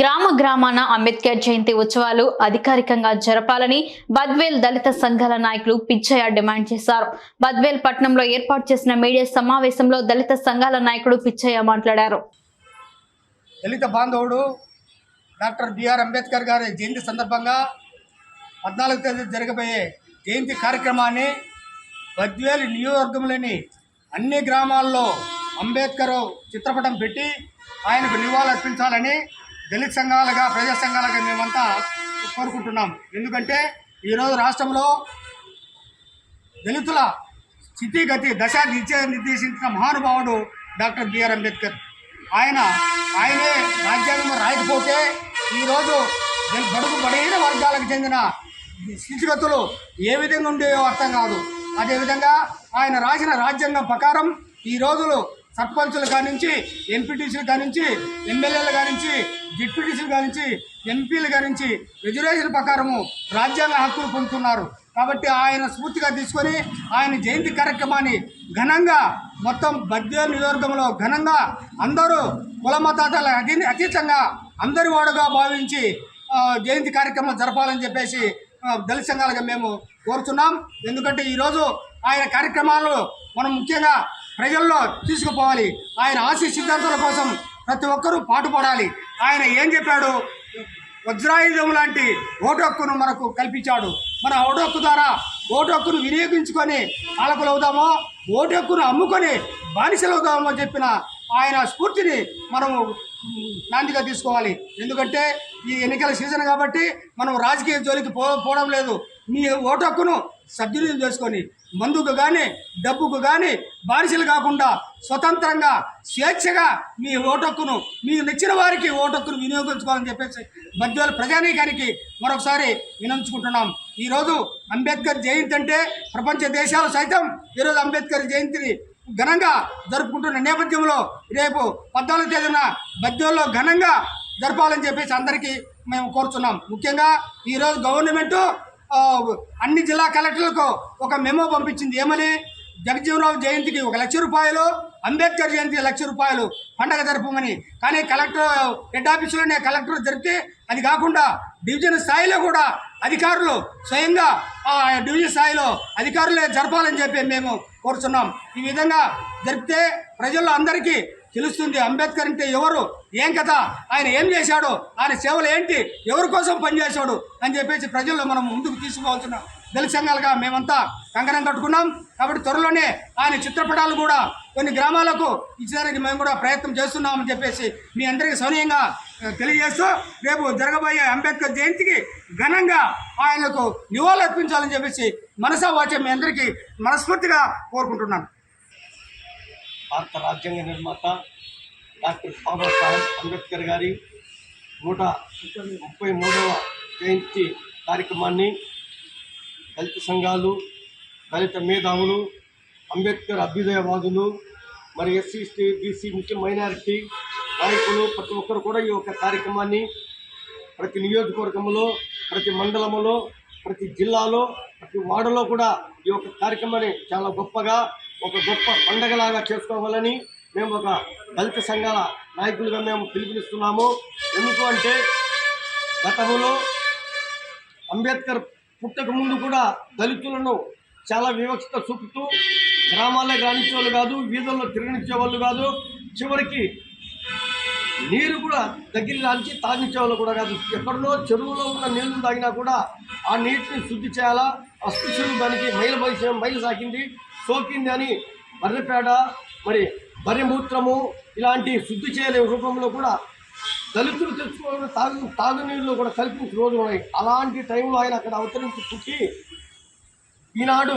గ్రామ గ్రామాన అంబేద్కర్ జయంతి ఉత్సవాలు అధికారికంగా జరపాలని బద్వేల్ దళిత సంఘాల నాయకులు పిచ్చయ్య డిమాండ్ చేశారు. బద్వేల్ పట్టణంలో ఏర్పాటు చేసిన మీడియా సమావేశంలో దళిత సంఘాల నాయకుడు పిచ్చయ్య మాట్లాడారు. దళిత బాంధవుడు డాక్టర్ బిఆర్ అంబేద్కర్ గారి జయంతి సందర్భంగా పద్నాలుగు తేదీ జరగబోయే జయంతి కార్యక్రమాన్ని బద్వేల్ నియోజకవర్గంలోని అన్ని గ్రామాల్లో అంబేద్కర్ చిత్రపటం పెట్టి ఆయనకు నివాళులర్పించాలని దళిత సంఘాలుగా ప్రజా సంఘాలుగా మేమంతా కోరుకుంటున్నాం. ఎందుకంటే ఈరోజు రాష్ట్రంలో దళితుల స్థితిగతి దశ నిర్దేశించిన మహానుభావుడు డాక్టర్ బిఆర్ అంబేద్కర్. ఆయన ఆయనే రాజ్యాంగం రాయకపోతే ఈరోజు బడుగు బలహీన వర్గాలకు చెందిన స్థితిగతులు ఏ విధంగా ఉండేవో అర్థం కాదు. అదేవిధంగా ఆయన రాసిన రాజ్యాంగం ప్రకారం ఈ రోజులు సర్పంచులు కానించి ఎంపీటీసీలు కానించి ఎమ్మెల్యేలు కానించి డిప్యూటీసీలు కానించి ఎంపీల కానించి రిజర్వేషన్ ప్రకారము రాజ్యాంగ హక్కులు పొందుతున్నారు. కాబట్టి ఆయన స్ఫూర్తిగా తీసుకొని ఆయన జయంతి కార్యక్రమాన్ని ఘనంగా మొత్తం బద్వేలు నియోజకవర్గంలో ఘనంగా అందరూ కుల మతాల అతీతంగా అందరి వాడుగా భావించి జయంతి కార్యక్రమం జరపాలని చెప్పేసి దళిత సంఘాలుగా మేము కోరుతున్నాం. ఎందుకంటే ఈరోజు ఆయన కార్యక్రమాలు మనం ముఖ్యంగా ప్రజల్లో తీసుకుపోవాలి. ఆయన ఆశీ సిద్ధాంతాల కోసం ప్రతి ఒక్కరూ పాటుపడాలి. ఆయన ఏం చెప్పాడు? వజ్రాయుధం లాంటి ఓటు హక్కును మనకు కల్పించాడు. మన ఓటు హక్కు ద్వారా ఓటు హక్కును వినియోగించుకొని పాలకులు అవుదామో ఓటు హక్కును అమ్ముకొని బానిసలు అవుదామో చెప్పిన ఆయన స్ఫూర్తిని మనము లాంటిగా తీసుకోవాలి. ఎందుకంటే ఈ ఎన్నికల సీజన్ కాబట్టి మనం రాజకీయ జోలికి పో పోవడం లేదు. మీ ఓటు హక్కును సద్వినియోగం చేసుకొని మందుకు కానీ డబ్బుకు కానీ బానిసలు కాకుండా స్వతంత్రంగా స్వేచ్ఛగా మీ ఓటు హక్కును మీకు నచ్చిన వారికి ఓటు హక్కును వినియోగించుకోవాలని చెప్పేసి మధ్యలో ప్రజానీకానికి మరొకసారి వినంచుకుంటున్నాం. ఈరోజు అంబేద్కర్ జయంతి అంటే ప్రపంచ దేశాలు సైతం ఈరోజు అంబేద్కర్ జయంతిని ఘనంగా జరుపుకుంటున్న నేపథ్యంలో రేపు పద్నాలుగు తేదీన బద్దెల్లో ఘనంగా జరపాలని చెప్పేసి అందరికీ మేము కోరుతున్నాం ముఖ్యంగా ఈరోజు గవర్నమెంటు అన్ని జిల్లా కలెక్టర్లకు ఒక మెమో పంపించింది. ఏమని? జగజ్జీవనరావు జయంతికి ఒక లక్ష రూపాయలు అంబేద్కర్ జయంతి లక్ష రూపాయలు పండగ జరపమని. కానీ కలెక్టర్ హెడ్ ఆఫీసులోనే కలెక్టర్ జరిపితే అది కాకుండా డివిజన్ స్థాయిలో కూడా అధికారులు స్వయంగా ఆ డివిజన్ స్థాయిలో అధికారులే జరపాలని చెప్పి మేము కోరుచున్నాం. ఈ విధంగా జరిపితే ప్రజల్లో అందరికీ తెలుస్తుంది. అంబేద్కర్ అంటే ఎవరు? ఏం కథ? ఆయన ఏం చేశాడు? ఆయన సేవలు ఏంటి? ఎవరి కోసం పనిచేశాడు? అని చెప్పేసి ప్రజల్లో మనం ముందుకు తీసుకోవాల్సిన దళిత సంఘాలుగా మేమంతా కంకణం కట్టుకున్నాం. కాబట్టి త్వరలోనే ఆయన చిత్రపటాలు కూడా కొన్ని గ్రామాలకు ఇచ్చేదానికి మేము కూడా ప్రయత్నం చేస్తున్నామని చెప్పేసి మీ అందరికీ సౌనీయంగా తెలియజేస్తూ రేపు జరగబోయే అంబేద్కర్ జయంతికి ఘనంగా ఆయనకు నివాళులు అర్పించాలని చెప్పేసి మనసా వాచే మీ అందరికీ మనస్ఫూర్తిగా కోరుకుంటున్నాను. భారత రాజ్యాంగ నిర్మాత డాక్టర్ బాబాసాహెబ్ అంబేద్కర్ గారి నూట ముప్పై మూడవ జయంతి కార్యక్రమాన్ని దళిత సంఘాలు దళిత మేధావులు అంబేద్కర్ అభ్యుదయవాదులు మరి ఎస్సీ ఎస్టీ బీసీ ముఖ్య మైనారిటీ నాయకులు ప్రతి ఒక్కరు కూడా ఈ యొక్క కార్యక్రమాన్ని ప్రతి నియోజకవర్గంలో ప్రతి మండలంలో ప్రతి జిల్లాలో ప్రతి వాడలో కూడా ఈ యొక్క కార్యక్రమాన్ని చాలా గొప్పగా ఒక గొప్ప పండగలాగా చేసుకోవాలని మేము ఒక దళిత సంఘాల నాయకులుగా మేము పిలుపునిస్తున్నాము. ఎందుకు అంటే గతంలో అంబేద్కర్ పుట్టక ముందు కూడా దళితులను చాలా వివక్షత చూపుతూ గ్రామాల్లో రాణించేవాళ్ళు కాదు వీధుల్లో తిరగనిచ్చే వాళ్ళు కాదు. చివరికి నీరు కూడా దగ్గర రాంచి తాగించేవాళ్ళు కూడా కాదు. ఎక్కడో చెరువులో ఉన్న నీళ్ళు తాగినా కూడా ఆ నీటిని శుద్ధి చేయాలా? అస్పృశ్యులు దానికి మైలు బయస మైలు సాకింది సోకింది అని బర్రెపేడ మరి బర్రెమూత్రము ఇలాంటి శుద్ధి చేయలే రూపంలో కూడా దళితులు తెచ్చుకోవడం తాగు తాగునీరులో కూడా కల్పించిన రోజులు ఉన్నాయి. అలాంటి టైంలో ఆయన అక్కడ అవతరించి పుట్టి ఈనాడు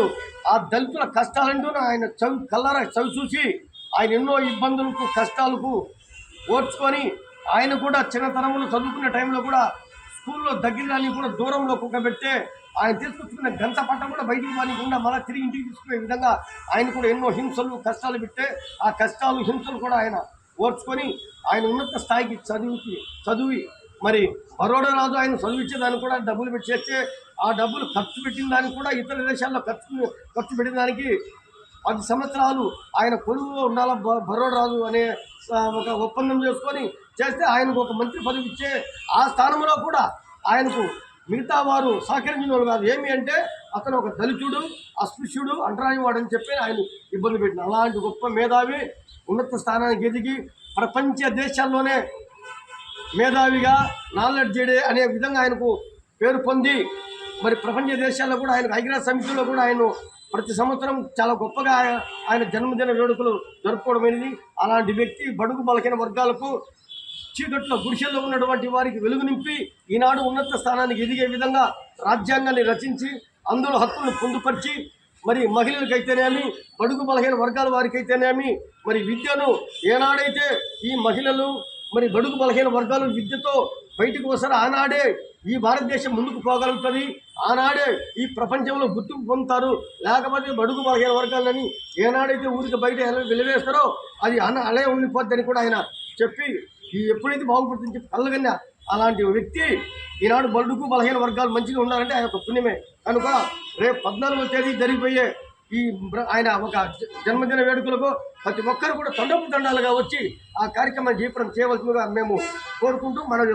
ఆ దళితుల కష్టాలంటూ ఆయన చవి కల్లర చవి చూసి ఆయన ఎన్నో ఇబ్బందులకు కష్టాలకు ఓర్చుకొని ఆయన కూడా చిన్నతనంలో చదువుకునే టైంలో కూడా స్కూల్లో దగ్గరని కూడా దూరంలో కుక్కబెట్టే ఆయన తీసుకొచ్చుకున్న గంట పట్ట కూడా బయటికి మానికుండా మళ్ళీ తిరిగి ఇంటికి తీసుకునే విధంగా ఆయన కూడా ఎన్నో హింసలు కష్టాలు పెట్టే ఆ కష్టాలు హింసలు కూడా ఆయన ఓర్చుకొని ఆయన ఉన్నత స్థాయికి చదివికి చదివి మరి బరోడా రాజు ఆయన చదివించేదానికి కూడా డబ్బులు పెట్టి చేస్తే ఆ డబ్బులు ఖర్చు పెట్టిన దానికి కూడా ఇతర దేశాల్లో ఖర్చు ఖర్చు పెట్టిన దానికి పది సంవత్సరాలు ఆయన కొలువులో ఉండాల బ- రాజు అనే ఒక ఒప్పందం చేసుకొని చేస్తే ఆయనకు ఒక మంత్రి పదవి ఇచ్చే ఆ స్థానంలో కూడా ఆయనకు మిగతా వారు సహకరించిన వాళ్ళు కాదు. ఏమి అంటే అతను ఒక దళితుడు అస్పృశ్యుడు అంటరాని వాడు అని చెప్పి ఆయన ఇబ్బంది పెట్టిన. అలాంటి గొప్ప మేధావి ఉన్నత స్థానానికి ఎదిగి ప్రపంచ దేశాల్లోనే మేధావిగా నాలెడ్జ్ అనే విధంగా ఆయనకు పేరు పొంది మరి ప్రపంచ దేశాల్లో కూడా ఆయన ఐక్యరాజ్య సమితిలో కూడా ఆయన ప్రతి సంవత్సరం చాలా గొప్పగా ఆయన- ఆయన జన్మదిన వేడుకలు జరుపుకోవడమైనది అలాంటి వ్యక్తి బడుగు బలహీన వర్గాలకు చీకట్లో గుడిసెల్లో ఉన్నటువంటి వారికి వెలుగు నింపి ఈనాడు ఉన్నత స్థానానికి ఎదిగే విధంగా రాజ్యాంగాన్ని రచించి అందులో హక్కులను పొందుపరిచి మరి మహిళలకైతేనేమి బడుగు బలహీన వర్గాల వారికైతేనేమి మరి విద్యను ఏనాడైతే ఈ మహిళలు మరి బడుగు బలహీన వర్గాలు విద్యతో బయటకు వస్తారు ఆనాడే ఈ భారతదేశం ముందుకు పోగలుగుతుంది. ఆనాడే ఈ ప్రపంచంలో గుర్తింపు పొందుతారు. లేకపోతే బడుగు బలహీన వర్గాలని ఏనాడైతే ఊరికి బయట వెలివేస్తారో అది అన అలే ఉండిపోద్దని కూడా ఆయన చెప్పి ఈ ఎప్పుడైతే బాగుపడుతుందని చెప్పి కళ్ళగన్న అలాంటి వ్యక్తి ఈనాడు బడుగు బలహీన వర్గాలు మంచిగా ఉండాలంటే ఆయన ఒక పుణ్యమే. కనుక రేపు పద్నాలుగో తేదీ జరిగిపోయే ఈ ఆయన ఒక జన్మదిన వేడుకలకు ప్రతి ఒక్కరు కూడా తండపు తండాలుగా వచ్చి ఆ కార్యక్రమాన్ని జీవితం చేయవలసిందిగా మేము కోరుకుంటూ మనం